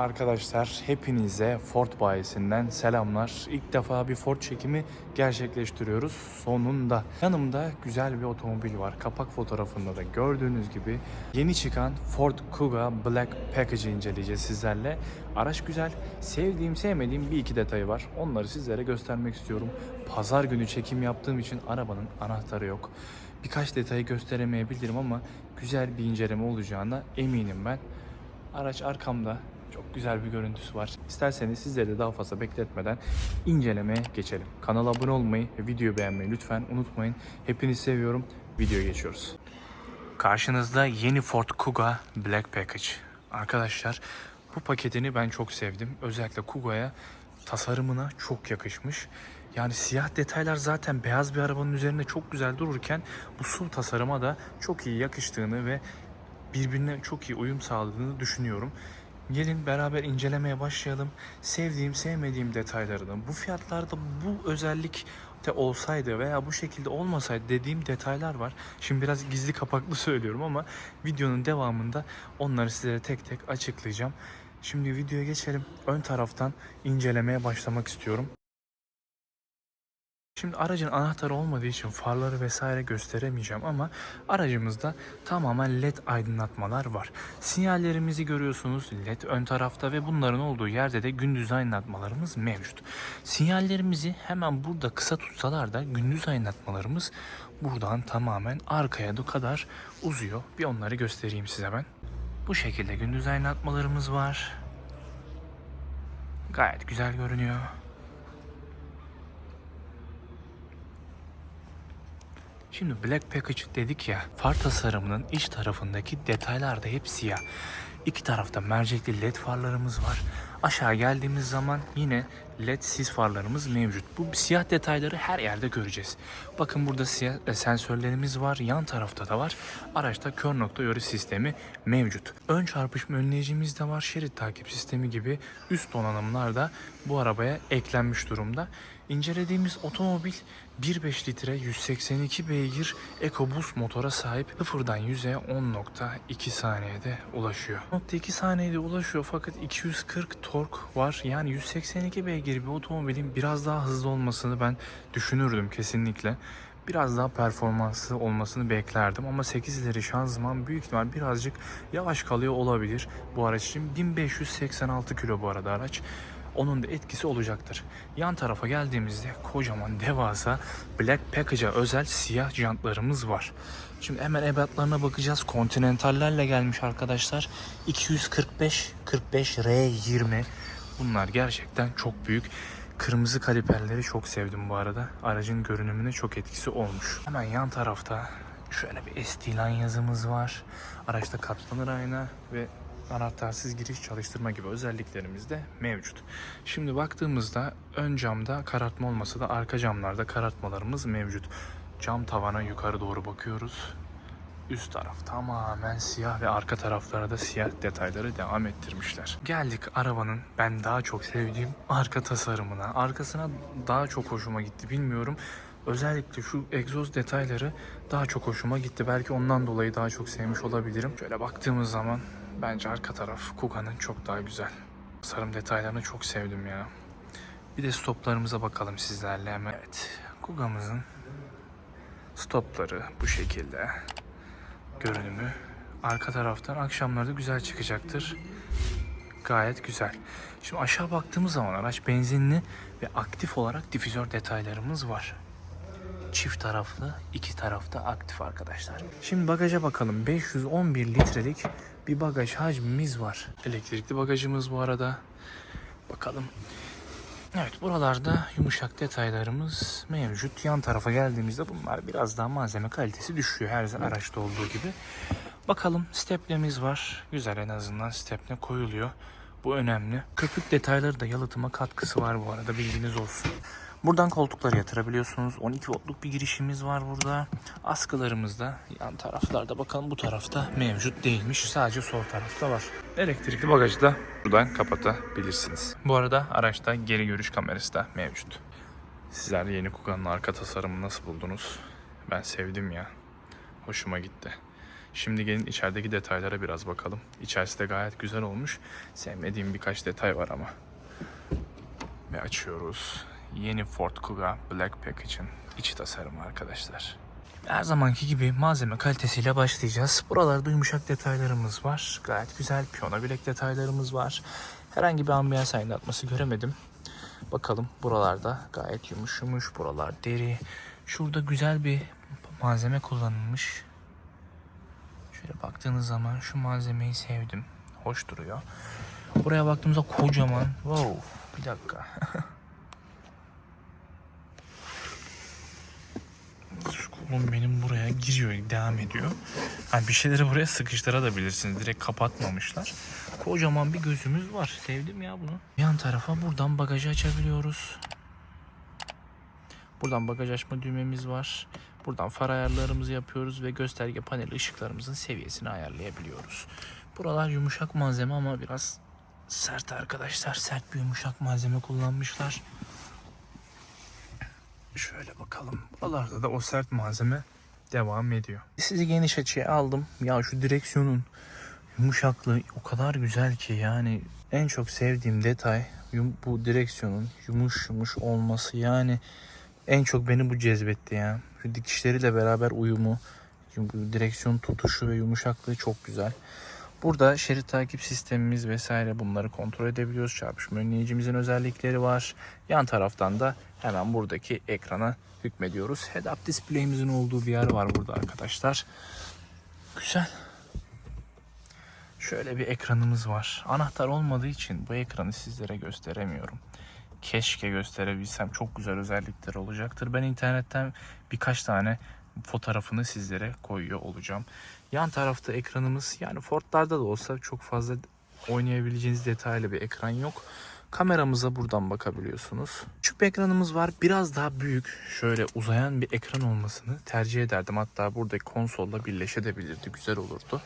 Arkadaşlar hepinize Ford bayisinden selamlar. İlk defa bir Ford çekimi gerçekleştiriyoruz sonunda. Yanımda güzel bir otomobil var. Kapak fotoğrafında da gördüğünüz gibi yeni çıkan Ford Kuga Black Package'i inceleyeceğiz sizlerle. Araç güzel. Sevdiğim sevmediğim bir iki detayı var. Onları sizlere göstermek istiyorum. Pazar günü çekim yaptığım için arabanın anahtarı yok. Birkaç detayı gösteremeyebilirim ama güzel bir inceleme olacağına eminim ben. Araç arkamda. Çok güzel bir görüntüsü var. İsterseniz sizleri de daha fazla bekletmeden incelemeye geçelim. Kanala abone olmayı ve videoyu beğenmeyi lütfen unutmayın. Hepinizi seviyorum. Videoya geçiyoruz. Karşınızda yeni Ford Kuga Black Package. Arkadaşlar bu paketini ben çok sevdim. Özellikle Kuga'ya tasarımına çok yakışmış. Yani siyah detaylar zaten beyaz bir arabanın üzerinde çok güzel dururken bu su tasarıma da çok iyi yakıştığını ve birbirine çok iyi uyum sağladığını düşünüyorum. Gelin beraber incelemeye başlayalım. Sevdiğim, sevmediğim detaylarını, bu fiyatlarda bu özellik de olsaydı veya bu şekilde olmasaydı dediğim detaylar var. Şimdi biraz gizli kapaklı söylüyorum ama videonun devamında onları sizlere tek tek açıklayacağım. Şimdi videoya geçelim. Ön taraftan incelemeye başlamak istiyorum. Şimdi aracın anahtarı olmadığı için farları vesaire gösteremeyeceğim ama aracımızda tamamen led aydınlatmalar var. Sinyallerimizi görüyorsunuz led ön tarafta ve bunların olduğu yerde de gündüz aydınlatmalarımız mevcut. Sinyallerimizi hemen burada kısa tutsalar da gündüz aydınlatmalarımız buradan tamamen arkaya da kadar uzuyor. Bir onları göstereyim size ben. Bu şekilde gündüz aydınlatmalarımız var. Gayet güzel görünüyor. Şimdi Black Package dedik ya, far tasarımının iç tarafındaki detaylar da hep siyah. İki tarafta mercekli led farlarımız var. Aşağı geldiğimiz zaman yine led sis farlarımız mevcut. Bu siyah detayları her yerde göreceğiz. Bakın burada siyah e, sensörlerimiz var. Yan tarafta da var. Araçta kör nokta yörü sistemi mevcut. Ön çarpışma önleyicimiz de var. Şerit takip sistemi gibi üst donanımlar da bu arabaya eklenmiş durumda. İncelediğimiz otomobil 1.5 litre 182 beygir EcoBoost motora sahip. Sıfırdan 100'e 10.2 saniyede ulaşıyor. 10.2 saniyede ulaşıyor fakat 240 tork var. Yani 182 beygir bir otomobilin biraz daha hızlı olmasını ben düşünürdüm kesinlikle. Biraz daha performanslı olmasını beklerdim ama 8 ileri şanzıman büyük ihtimal birazcık yavaş kalıyor olabilir bu araç için. 1586 kilo bu arada araç onun da etkisi olacaktır. Yan tarafa geldiğimizde kocaman devasa Black Package'a özel siyah jantlarımız var. Şimdi hemen ebatlarına bakacağız. Kontinentallerle gelmiş arkadaşlar. 245 45 R20. Bunlar gerçekten çok büyük. Kırmızı kaliperleri çok sevdim bu arada. Aracın görünümüne çok etkisi olmuş. Hemen yan tarafta şöyle bir ST-Line yazımız var. Araçta katlanır ayna ve anahtarsız giriş çalıştırma gibi özelliklerimiz de mevcut. Şimdi baktığımızda ön camda karartma olmasa da arka camlarda karartmalarımız mevcut. Cam tavana yukarı doğru bakıyoruz. Üst taraf tamamen siyah ve arka taraflara da siyah detayları devam ettirmişler. Geldik arabanın ben daha çok sevdiğim arka tasarımına. Arkasına daha çok hoşuma gitti bilmiyorum. Özellikle şu egzoz detayları daha çok hoşuma gitti. Belki ondan dolayı daha çok sevmiş olabilirim. Şöyle baktığımız zaman bence arka taraf Kuga'nın çok daha güzel. Tasarım detaylarını çok sevdim ya. Bir de stoplarımıza bakalım sizlerle hemen. Evet, Kuga'mızın stopları bu şekilde. Görünümü. Arka taraftan akşamları da güzel çıkacaktır. Gayet güzel. Şimdi aşağı baktığımız zaman araç benzinli ve aktif olarak difüzör detaylarımız var çift taraflı, iki tarafta aktif arkadaşlar. Şimdi bagaja bakalım. 511 litrelik bir bagaj hacmimiz var. Elektrikli bagajımız bu arada. Bakalım. Evet buralarda yumuşak detaylarımız mevcut. Yan tarafa geldiğimizde bunlar biraz daha malzeme kalitesi düşüyor her araçta olduğu gibi. Bakalım steplemiz var. Güzel en azından stepne koyuluyor. Bu önemli. Köpük detayları da yalıtıma katkısı var bu arada bilginiz olsun. Buradan koltukları yatırabiliyorsunuz. 12 voltluk bir girişimiz var burada. Askılarımız da yan taraflarda bakalım bu tarafta mevcut değilmiş. Sadece sol tarafta var. Elektrikli bagajı da buradan kapatabilirsiniz. Bu arada araçta geri görüş kamerası da mevcut. Sizler yeni Kuga'nın arka tasarımını nasıl buldunuz? Ben sevdim ya. Hoşuma gitti. Şimdi gelin içerideki detaylara biraz bakalım. İçerisi de gayet güzel olmuş. Sevmediğim birkaç detay var ama. Ve açıyoruz. Yeni Ford Kuga Black Package'in iç tasarımı arkadaşlar. Her zamanki gibi malzeme kalitesiyle başlayacağız. Buralarda yumuşak detaylarımız var. Gayet güzel piyano bilek detaylarımız var. Herhangi bir ambiyans aydınlatması göremedim. Bakalım buralarda gayet yumuş yumuş. Buralar deri. Şurada güzel bir malzeme kullanılmış. Şöyle baktığınız zaman şu malzemeyi sevdim. Hoş duruyor. Buraya baktığımızda kocaman. Wow. Bir dakika. Kolum benim buraya giriyor, devam ediyor. Hani bir şeyleri buraya sıkıştırabilirsiniz. Direkt kapatmamışlar. Kocaman bir gözümüz var. Sevdim ya bunu. Yan tarafa buradan bagajı açabiliyoruz. Buradan bagaj açma düğmemiz var. Buradan far ayarlarımızı yapıyoruz ve gösterge paneli ışıklarımızın seviyesini ayarlayabiliyoruz. Buralar yumuşak malzeme ama biraz sert arkadaşlar. Sert bir yumuşak malzeme kullanmışlar. Şöyle bakalım. Buralarda da o sert malzeme devam ediyor. Sizi geniş açıya aldım. Ya şu direksiyonun yumuşaklığı o kadar güzel ki yani en çok sevdiğim detay bu direksiyonun yumuş yumuş olması yani en çok beni bu cezbetti ya. Şu dikişleriyle beraber uyumu, bu direksiyon tutuşu ve yumuşaklığı çok güzel. Burada şerit takip sistemimiz vesaire bunları kontrol edebiliyoruz. Çarpışma önleyicimizin özellikleri var. Yan taraftan da hemen buradaki ekrana hükmediyoruz. Head-up display'imizin olduğu bir yer var burada arkadaşlar. Güzel. Şöyle bir ekranımız var. Anahtar olmadığı için bu ekranı sizlere gösteremiyorum. Keşke gösterebilsem. Çok güzel özellikler olacaktır. Ben internetten birkaç tane fotoğrafını sizlere koyuyor olacağım. Yan tarafta ekranımız yani Ford'larda da olsa çok fazla oynayabileceğiniz detaylı bir ekran yok. Kameramıza buradan bakabiliyorsunuz. Küçük bir ekranımız var. Biraz daha büyük, şöyle uzayan bir ekran olmasını tercih ederdim. Hatta buradaki konsolla birleşebilirdi. Güzel olurdu.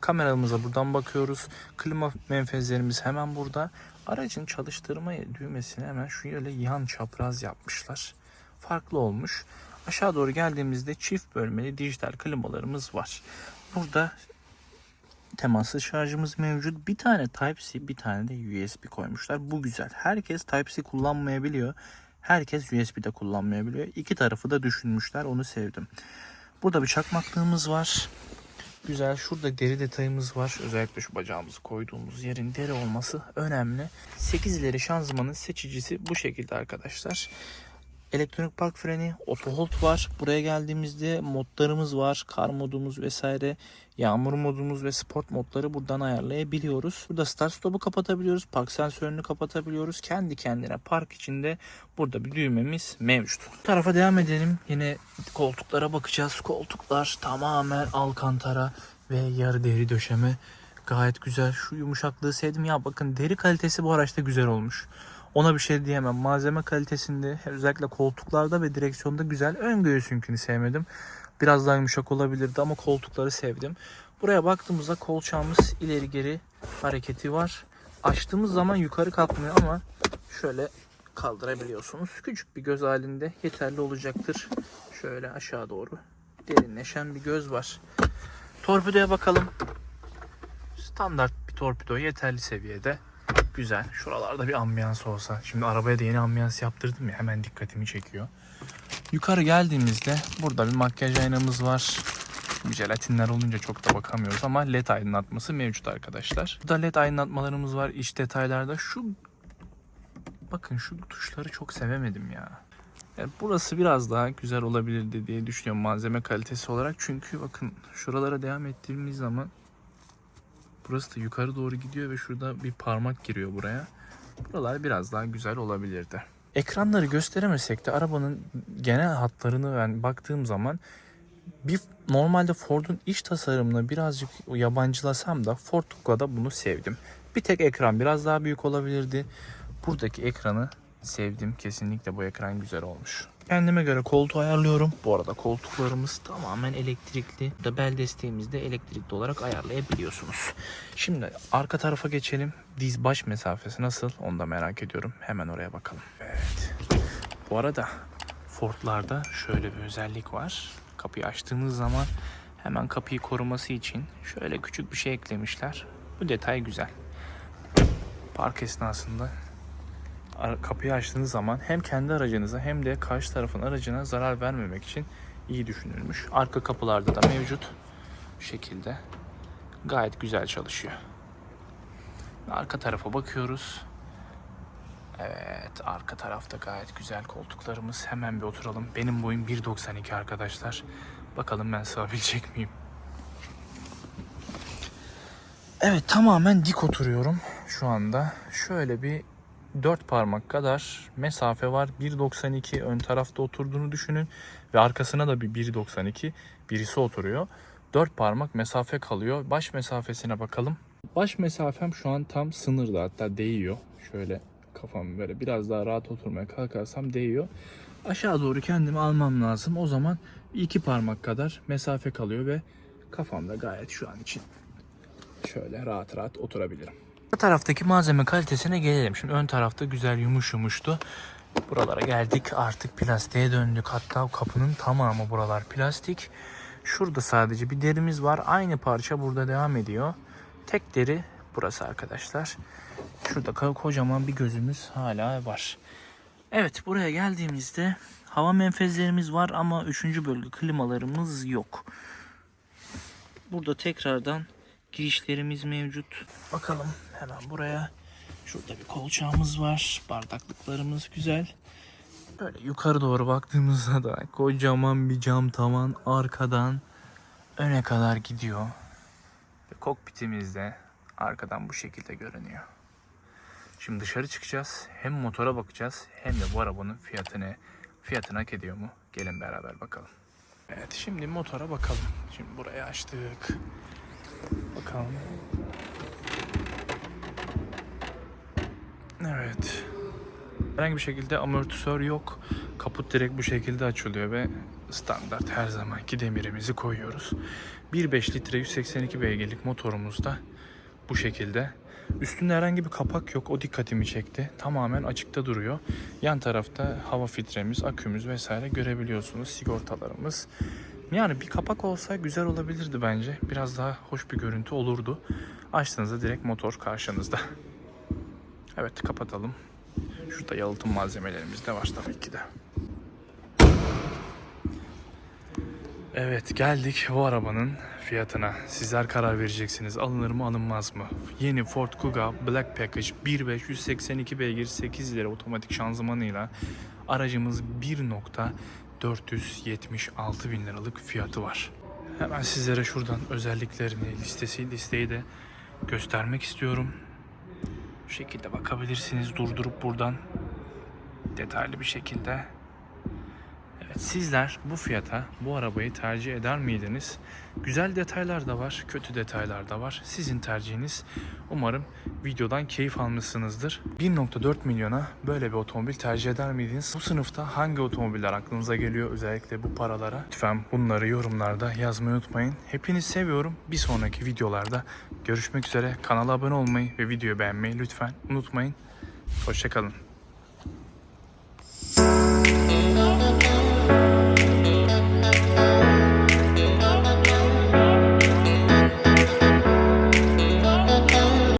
Kameramıza buradan bakıyoruz. Klima menfezlerimiz hemen burada. Aracın çalıştırma düğmesini hemen şu yöyle yan çapraz yapmışlar. Farklı olmuş. Aşağı doğru geldiğimizde çift bölmeli dijital klimalarımız var. Burada temassız şarjımız mevcut. Bir tane Type-C, bir tane de USB koymuşlar. Bu güzel. Herkes Type-C kullanmayabiliyor. Herkes USB de kullanmayabiliyor. İki tarafı da düşünmüşler. Onu sevdim. Burada bir çakmaklığımız var. Güzel. Şurada deri detayımız var. Özellikle şu bacağımızı koyduğumuz yerin deri olması önemli. 8 ileri şanzımanın seçicisi bu şekilde arkadaşlar. Elektronik park freni, auto hold var. Buraya geldiğimizde modlarımız var. Kar modumuz vesaire. Yağmur modumuz ve sport modları buradan ayarlayabiliyoruz. Burada start stop'u kapatabiliyoruz. Park sensörünü kapatabiliyoruz. Kendi kendine park içinde burada bir düğmemiz mevcut. Bu tarafa devam edelim. Yine koltuklara bakacağız. Koltuklar tamamen alkantara ve yarı deri döşeme. Gayet güzel. Şu yumuşaklığı sevdim. Ya bakın deri kalitesi bu araçta güzel olmuş. Ona bir şey diyemem. Malzeme kalitesinde özellikle koltuklarda ve direksiyonda güzel. Ön göğsünkünü sevmedim. Biraz daha yumuşak olabilirdi ama koltukları sevdim. Buraya baktığımızda kolçağımız ileri geri hareketi var. Açtığımız zaman yukarı kalkmıyor ama şöyle kaldırabiliyorsunuz. Küçük bir göz halinde yeterli olacaktır. Şöyle aşağı doğru derinleşen bir göz var. Torpidoya bakalım. Standart bir torpido yeterli seviyede. Güzel. Şuralarda bir ambiyans olsa. Şimdi arabaya da yeni ambiyans yaptırdım ya hemen dikkatimi çekiyor. Yukarı geldiğimizde burada bir makyaj aynamız var. Bu jelatinler olunca çok da bakamıyoruz ama led aydınlatması mevcut arkadaşlar. Burada led aydınlatmalarımız var iç detaylarda. Şu bakın şu tuşları çok sevemedim ya. Yani burası biraz daha güzel olabilirdi diye düşünüyorum malzeme kalitesi olarak. Çünkü bakın şuralara devam ettiğimiz zaman burası da yukarı doğru gidiyor ve şurada bir parmak giriyor buraya. Buralar biraz daha güzel olabilirdi. Ekranları gösteremesek de arabanın genel hatlarını ben baktığım zaman bir normalde Ford'un iç tasarımını birazcık yabancılasam da Ford Kugo'da bunu sevdim. Bir tek ekran biraz daha büyük olabilirdi. Buradaki ekranı sevdim. Kesinlikle bu ekran güzel olmuş. Kendime göre koltuğu ayarlıyorum. Bu arada koltuklarımız tamamen elektrikli. Burada bel desteğimizi de elektrikli olarak ayarlayabiliyorsunuz. Şimdi arka tarafa geçelim. Diz baş mesafesi nasıl onu da merak ediyorum. Hemen oraya bakalım. Evet. Bu arada Ford'larda şöyle bir özellik var. Kapıyı açtığınız zaman Hemen kapıyı koruması için şöyle küçük bir şey eklemişler. Bu detay güzel. Park esnasında kapıyı açtığınız zaman hem kendi aracınıza hem de karşı tarafın aracına zarar vermemek için iyi düşünülmüş. Arka kapılarda da mevcut. Şekilde gayet güzel çalışıyor. Arka tarafa bakıyoruz. Evet arka tarafta gayet güzel koltuklarımız. Hemen bir oturalım. Benim boyum 1.92 arkadaşlar. Bakalım ben sığabilecek miyim? Evet tamamen dik oturuyorum şu anda. Şöyle bir 4 parmak kadar mesafe var. 1.92 ön tarafta oturduğunu düşünün. Ve arkasına da bir 1.92 birisi oturuyor. 4 parmak mesafe kalıyor. Baş mesafesine bakalım. Baş mesafem şu an tam sınırda hatta değiyor. Şöyle kafamı böyle biraz daha rahat oturmaya kalkarsam değiyor. Aşağı doğru kendimi almam lazım. O zaman iki parmak kadar mesafe kalıyor ve kafamda gayet şu an için şöyle rahat rahat oturabilirim. Bu taraftaki malzeme kalitesine gelelim. Şimdi ön tarafta güzel yumuş yumuştu. Buralara geldik artık plastiğe döndük. Hatta kapının tamamı buralar plastik. Şurada sadece bir derimiz var. Aynı parça burada devam ediyor. Tek deri burası arkadaşlar. Şurada ko- kocaman bir gözümüz hala var. Evet buraya geldiğimizde hava menfezlerimiz var ama 3. bölge klimalarımız yok. Burada tekrardan girişlerimiz mevcut. Bakalım hemen buraya. Şurada bir kolçağımız var. Bardaklıklarımız güzel. Böyle yukarı doğru baktığımızda da kocaman bir cam tavan arkadan öne kadar gidiyor. Ve kokpitimiz de arkadan bu şekilde görünüyor. Şimdi dışarı çıkacağız. Hem motora bakacağız hem de bu arabanın fiyatını fiyatını hak ediyor mu? Gelin beraber bakalım. Evet şimdi motora bakalım. Şimdi burayı açtık. Bakalım. Evet. Herhangi bir şekilde amortisör yok. Kaput direkt bu şekilde açılıyor ve standart her zamanki demirimizi koyuyoruz. 1.5 litre 182 beygirlik motorumuz da bu şekilde. Üstünde herhangi bir kapak yok. O dikkatimi çekti. Tamamen açıkta duruyor. Yan tarafta hava filtremiz, akümüz vesaire görebiliyorsunuz. Sigortalarımız. Yani bir kapak olsa güzel olabilirdi bence. Biraz daha hoş bir görüntü olurdu. Açtığınızda direkt motor karşınızda. Evet kapatalım. Şurada yalıtım malzemelerimiz de var tabii ki de. Evet geldik bu arabanın fiyatına. Sizler karar vereceksiniz. Alınır mı alınmaz mı? Yeni Ford Kuga Black Package 1.5 182 beygir 8 ileri otomatik şanzımanıyla aracımız 1.476 bin liralık fiyatı var. Hemen sizlere şuradan özelliklerini, listesi, listeyi de göstermek istiyorum. Şekilde bakabilirsiniz durdurup buradan detaylı bir şekilde. Sizler bu fiyata bu arabayı tercih eder miydiniz? Güzel detaylar da var, kötü detaylar da var. Sizin tercihiniz. Umarım videodan keyif almışsınızdır. 1.4 milyona böyle bir otomobil tercih eder miydiniz? Bu sınıfta hangi otomobiller aklınıza geliyor özellikle bu paralara? Lütfen bunları yorumlarda yazmayı unutmayın. Hepinizi seviyorum. Bir sonraki videolarda görüşmek üzere. Kanala abone olmayı ve videoyu beğenmeyi lütfen unutmayın. Hoşçakalın.